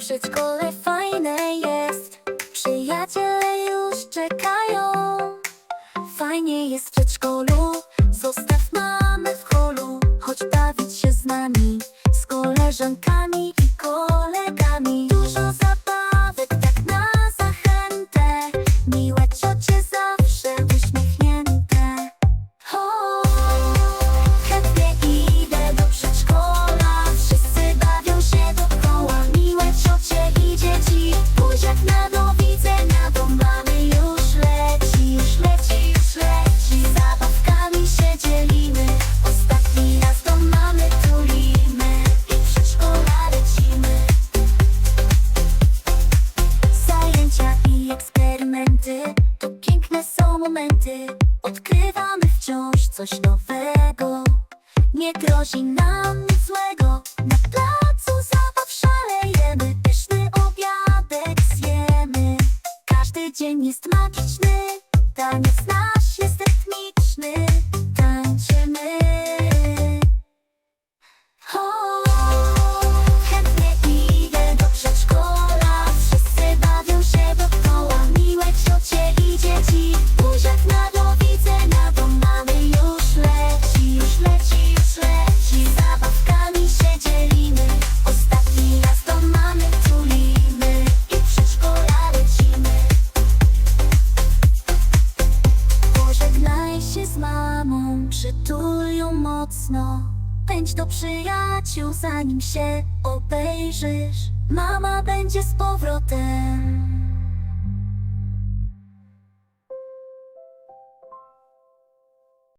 Przedszkole fajne jest, przyjaciele już czekają. Fajnie jest w przedszkolu, zostaw mamę w holu. Chodź bawić się z nami, z koleżankami i kolegami. Dużo zabawek, to piękne są momenty. Odkrywamy wciąż coś nowego. Nie grozi nam nic złego. Na placu zabaw szalejemy, pyszny obiadek zjemy. Każdy dzień jest magiczny, taniec nasz jest przytul ją mocno. Pędź do przyjaciół, zanim się obejrzysz. Mama będzie z powrotem.